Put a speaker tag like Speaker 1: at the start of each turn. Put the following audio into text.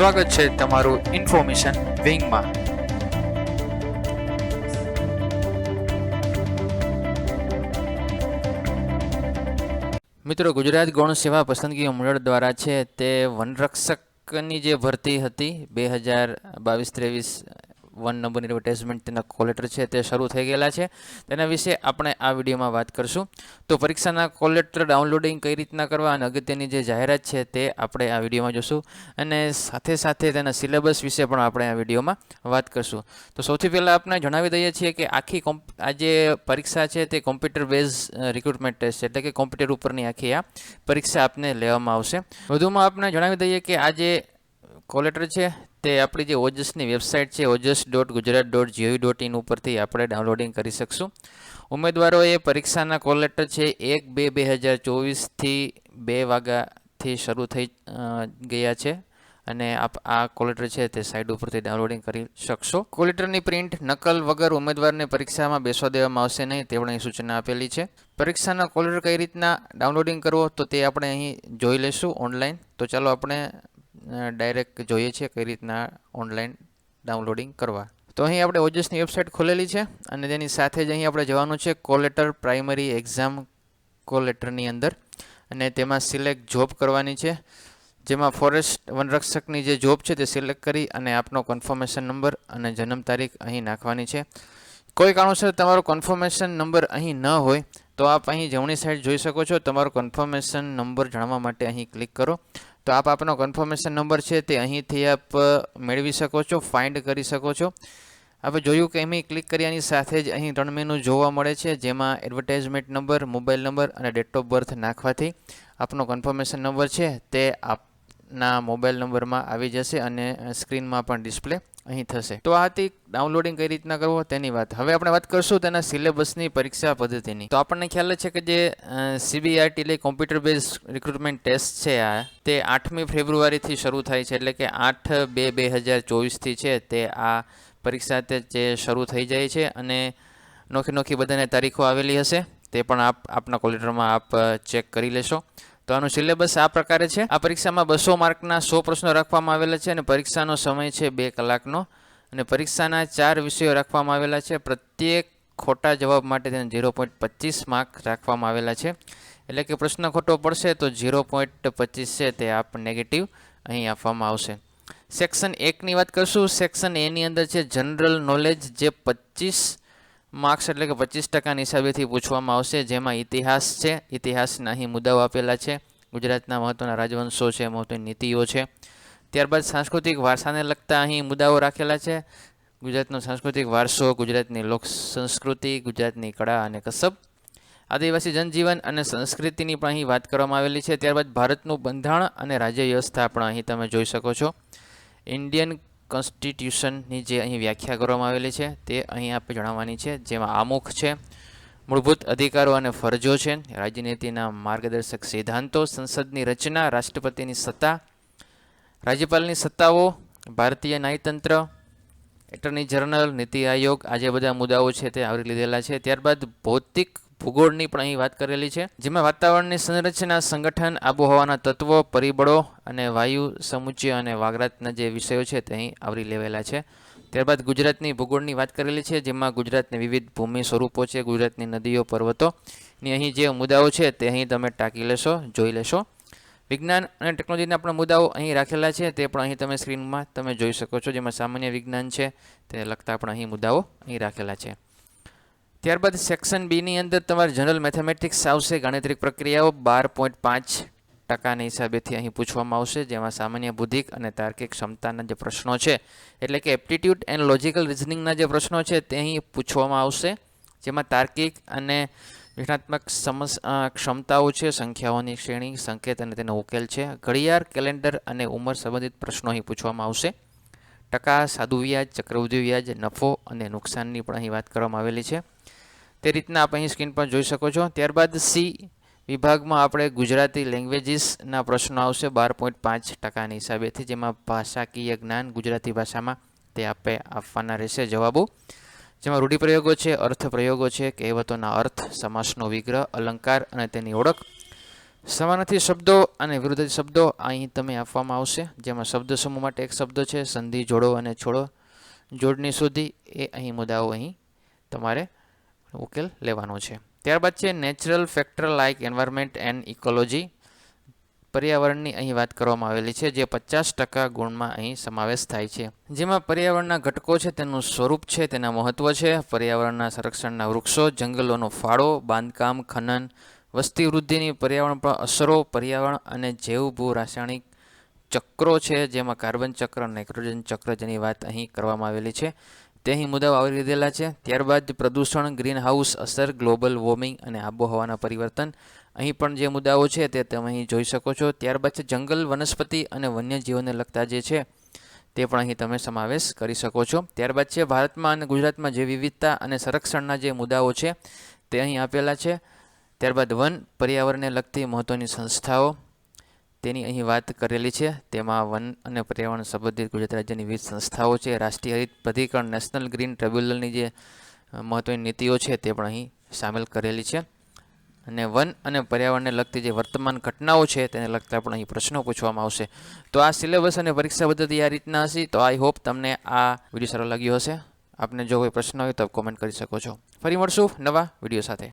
Speaker 1: સ્વાગત છે તમારું ઇન્ફોર્મેશન વિંગમાં. મિત્રો, ગુજરાત ગૌણ સેવા પસંદગી મંડળ દ્વારા છે તે વનરક્ષકની જે ભરતી હતી, બે હજાર બાવીસ ત્રેવીસ વન નંબરની એડવર્ટાઇઝમેન્ટ તેના કોલેટર છે, તે શરૂ થઈ ગયેલા છે. તેના વિશે આપણે આ વિડીયોમાં વાત કરશું. તો પરીક્ષાના કોલેટર ડાઉનલોડિંગ કઈ રીતના કરવા અને અગત્યની જે જાહેરાત છે તે આપણે આ વિડીયોમાં જોશું. અને સાથે સાથે તેના સિલેબસ વિશે પણ આપણે આ વિડીયોમાં વાત કરશું. તો સૌથી પહેલાં આપણે જણાવી દઈએ છીએ કે આખી કોમ્પ આ જે પરીક્ષા છે તે કોમ્પ્યુટર બેઝ રિક્રુટમેન્ટ ટેસ્ટ એટલે કે કોમ્પ્યુટર ઉપરની આખી આ પરીક્ષા આપને લેવામાં આવશે. વધુમાં આપણે જણાવી દઈએ કે આ જે કોલેટર છે તે આપણી જે ઓજસની વેબસાઇટ છે Ojas dot Gujarat dot G O V dot in ઉપરથી આપણે ડાઉનલોડિંગ કરી શકશું. ઉમેદવારોએ પરીક્ષાના કોલેટર છે, એક બે બે હજાર ચોવીસથી બે વાગ્યાથી શરૂ થઈ ગયા છે. અને આપ, આ કોલેટર છે તે સાઇટ ઉપરથી ડાઉનલોડિંગ કરી શકશો. કોલેટરની પ્રિન્ટ નકલ વગર ઉમેદવારને પરીક્ષામાં બેસવા દેવામાં આવશે નહીં અહીં સૂચના આપેલી છે. પરીક્ષાના કોલેટર કઈ રીતના ડાઉનલોડિંગ કરવો, તો તે આપણે અહીં જોઈ લઈશું ઓનલાઈન તો ચાલો આપણે ડાયરેક્ટ જોઈએ છીએ કઈ રીતના ઓનલાઈન ડાઉનલોડિંગ કરવા. તો અહીં આપણે ઓજસની વેબસાઇટ ખોલેલી છે અને તેની સાથે જ અહીં આપણે જવાનું છે કોલેટર પ્રાઇમરી એક્ઝામ કોલેટરની અંદર. અને તેમાં સિલેક્ટ જોબ કરવાની છે. જેમાં ફોરેસ્ટ વનરક્ષકની જે જોબ છે તે સિલેક્ટ કરી અને આપનો કન્ફર્મેશન નંબર અને જન્મ તારીખ અહીં નાખવાની છે. કોઈ કારણોસર તમારો કન્ફર્મેશન નંબર અહીં ન હોય, તો આપ અહીં જમણી સાઈડ જોઈ શકો છો. તમારો કન્ફર્મેશન નંબર જાણવા માટે અહીં ક્લિક કરો. તો આપ આપનો કન્ફર્મેશન નંબર છે તે અહીંથી આપ મેળવી શકો છો ફાઇન્ડ કરી શકો છો. આપણે જોયું કે એમી ક્લિક કર્યાની સાથે જ અહીં ત્રણ મેનુ જોવા મળે છે, જેમાં એડવર્ટાઇઝમેન્ટ નંબર મોબાઈલ નંબર અને ડેટ ઓફ બર્થ નાખવાથી આપનો કન્ફર્મેશન નંબર છે તે આપના મોબાઈલ નંબરમાં આવી જશે અને સ્ક્રીનમાં પણ ડિસ્પ્લે અહીં થશે. તો આ હતી ડાઉનલોડિંગ કઈ રીતના કરવો તેની વાત. હવે આપણે વાત કરશું તેના સિલેબસની, પરીક્ષા પદ્ધતિની. તો આપણને ખ્યાલ છે કે જે સીબીઆરટી એટલે કોમ્પ્યુટર બેઝ રિક્રુટમેન્ટ ટેસ્ટ છે આ, તે આઠમી ફેબ્રુઆરીથી શરૂ થાય છે. એટલે કે આઠ બે બે હજાર ચોવીસથી છે તે આ પરીક્ષા તે જે શરૂ થઈ જાય છે અને નોખી નોખી બધાને તારીખો આવેલી હશે. તે પણ આપ, આપના કોલેટરમાં આપ ચેક કરી લેશો. તો આનું સિલેબસ આ પ્રકારે છે. આ પરીક્ષામાં બસો માર્કના સો પ્રશ્નો રાખવામાં આવેલા છે અને પરીક્ષાનો સમય છે બે કલાકનો. અને પરીક્ષાના ચાર વિષયો રાખવામાં આવેલા છે. પ્રત્યેક ખોટા જવાબ માટે તેને ઝીરો પોઈન્ટ પચીસ માર્ક રાખવામાં આવેલા છે. એટલે કે પ્રશ્ન ખોટો પડશે તો ઝીરો પોઈન્ટ પચીસ છે તે આપ નેગેટિવ અહીં આપવામાં આવશે. સેક્શન એકની વાત કરશું. સેક્શન એની અંદર છે જનરલ નોલેજ જે પચીસ માર્ક્સ એટલે કે પચીસ ટકાના હિસાબેથી પૂછવામાં આવશે, જેમાં ઇતિહાસ છે. ઇતિહાસના અહીં મુદ્દાઓ આપેલા છે. ગુજરાતના મહત્ત્વના રાજવંશો છે મહત્ત્વની નીતિઓ છે. ત્યારબાદ સાંસ્કૃતિક વારસાને લગતા અહીં મુદ્દાઓ રાખેલા છે. ગુજરાતનો સાંસ્કૃતિક વારસો, ગુજરાતની લોક સંસ્કૃતિ, ગુજરાતની કળા અને કસબ. આદિવાસી જનજીવન અને સંસ્કૃતિની પણ અહીં વાત કરવામાં આવેલી છે. ત્યારબાદ ભારતનું બંધારણ અને રાજ્ય વ્યવસ્થા પણ અહીં તમે જોઈ શકો છો. ઇન્ડિયન કોન્સ્ટિટ્યુશનની જે અહીં વ્યાખ્યા કરવામાં આવેલી છે, તે અહીં આપણે જણાવવાની છે, જેમાં આમુખ છે, મૂળભૂત અધિકારો અને ફરજો છે, રાજનીતિના માર્ગદર્શક સિદ્ધાંતો, સંસદની રચના, રાષ્ટ્રપતિની સત્તા, રાજ્યપાલની સત્તાઓ, ભારતીય ન્યાયતંત્ર, એટર્ની જનરલ, નીતિ આયોગ, આ જે બધા મુદ્દાઓ છે તે આવરી લીધેલા છે. ત્યારબાદ ભૌતિક ભૂગોળની પણ અહીં વાત કરેલી છે, જેમાં વાતાવરણની સંરચના, સંગઠન, આબોહવાના તત્વો, પરિબળો અને વાયુ, સમુચ્ચય અને વાગરાતના જે વિષયો છે તે અહીં આવરી લેવાયેલા છે. ત્યારબાદ ગુજરાતની ભૂગોળની વાત કરેલી છે, જેમાં ગુજરાતની વિવિધ ભૂમિ સ્વરૂપો છે, ગુજરાતની નદીઓ, પર્વતો, ની અહીં જે મુદ્દાઓ છે તે અહીં તમે ટાંકી લેશો, જોઈ લેશો. વિજ્ઞાન અને ટેકનોલોજીના પણ મુદ્દાઓ અહીં રાખેલા છે, તે પણ અહીં તમે સ્ક્રીનમાં તમે જોઈ શકો છો, જેમાં સામાન્ય વિજ્ઞાન છે, તે લગતા પણ અહીં મુદ્દાઓ અહીં રાખેલા છે. ત્યારબાદ સેક્શન બીની અંદર તમારે જનરલ મેથેમેટિક્સ આવશે, ગાણિતિક પ્રક્રિયાઓ બાર પોઈન્ટ પાંચ ટકાના હિસાબેથી અહીં પૂછવામાં આવશે, જેમાં સામાન્ય બુદ્ધિક અને તાર્કિક ક્ષમતાના જે પ્રશ્નો છે, એટલે કે એપ્ટિટ્યૂડ એન્ડ લોજિકલ રિઝનિંગના જે પ્રશ્નો છે તે અહીં પૂછવામાં આવશે, જેમાં તાર્કિક અને વિજ્ઞાત્મક સમસ ક્ષમતાઓ છે, સંખ્યાઓની શ્રેણી, સંકેત અને તેનો ઉકેલ છે. ઘડિયાળ, કેલેન્ડર અને ઉંમર સંબંધિત પ્રશ્નો અહીં પૂછવામાં આવશે. ટકા, સાદું વ્યાજ, ચક્રવૃદ્ધિ વ્યાજ, નફો અને નુકસાનની પણ અહીં વાત કરવામાં આવેલી છે. તે રીતના આપ અહીં સ્ક્રીન પર જોઈ શકો છો. ત્યારબાદ સી વિભાગમાં આપણે ગુજરાતી લેંગ્વેજીસના પ્રશ્નો આવશે બાર પોઈન્ટ પાંચ ટકાની હિસાબેથી, જેમાં ભાષાકીય જ્ઞાન ગુજરાતી ભાષામાં તે આપે આપવાના રહેશે જવાબો. જેમાં રૂઢિપ્રયોગો છે અર્થ પ્રયોગો છે, કહેવતોના અર્થ, સમાસનો વિગ્રહ, અલંકાર અને તેની ઓળખ સમાનાર્થી શબ્દો અને વિરુદ્ધાર્થી શબ્દો અહીં તમે આપવામાં આવશે. જેમાં શબ્દ સમૂહ માટે એક શબ્દ છે, સંધિ, જોડો અને છોડો. જોડની સુધી એ અહીં મુદ્દાઓ અહીં તમારે ઉકેલ લેવાનો છે. ત્યારબાદ છે, natural factor like environment and ecology. પર્યાવરણની અહીં વાત કરવામાં આવેલી છે, જે પચાસ ટકા ગુણમાં અહીં સમાવેશ થાય છે. જેમાં પર્યાવરણના ઘટકો છે, તેનું સ્વરૂપ છે, તેના મહત્વ છે. પર્યાવરણના સંરક્ષણના વૃક્ષો, જંગલોનો ફાળો, બાંધકામ, ખનન વસ્તી વૃદ્ધિની પર્યાવરણ પર અસરો, પર્યાવરણ અને જૈવ ભૂ રાસાયણિક ચક્રો છે, જેમાં કાર્બન ચક્ર નાઇટ્રોજન ચક્ર જેની વાત અહીં કરવામાં આવેલી છે. તે અહીં મુદ્દાઓ આવરી લીધેલા છે. ત્યારબાદ પ્રદૂષણ ગ્રીન હાઉસ અસર, ગ્લોબલ વોર્મિંગ અને આબોહવાના પરિવર્તન. અહીં પણ જે મુદ્દાઓ છે તે તમે અહીં જોઈ શકો છો. ત્યારબાદ છે જંગલ, વનસ્પતિ અને વન્યજીવોને લગતા જે છે તે પણ અહીં તમે સમાવેશ કરી શકો છો. ત્યારબાદ છે ભારતમાં અને ગુજરાતમાં જે વિવિધતા અને સંરક્ષણના જે મુદ્દાઓ છે તે અહીં આપેલા છે. ત્યારબાદ વન પર્યાવરણને લગતી મહત્ત્વની સંસ્થાઓ તેની અહીં વાત કરેલી છે. તેમાં વન અને પર્યાવરણ સંબંધિત ગુજરાત રાજ્યની વિવિધ સંસ્થાઓ છે. રાષ્ટ્રીય હરિત પ્રાધિકરણ, નેશનલ ગ્રીન ટ્રિબ્યુનલની જે મહત્ત્વની નીતિઓ છે તે પણ અહીં સામેલ કરેલી છે. અને વન અને પર્યાવરણને લગતી જે વર્તમાન ઘટનાઓ છે તેને લગતા પણ અહીં પ્રશ્નો પૂછવામાં આવશે. તો આ સિલેબસ અને પરીક્ષા પદ્ધતિ આ રીતના હશે. તો આઈ હોપ તમને આ વીડિયો સારો લાગ્યો હશે. આપને જો કોઈ પ્રશ્ન હોય તો કોમેન્ટ કરી શકો છો. ફરી મળશું નવા વીડિયો સાથે.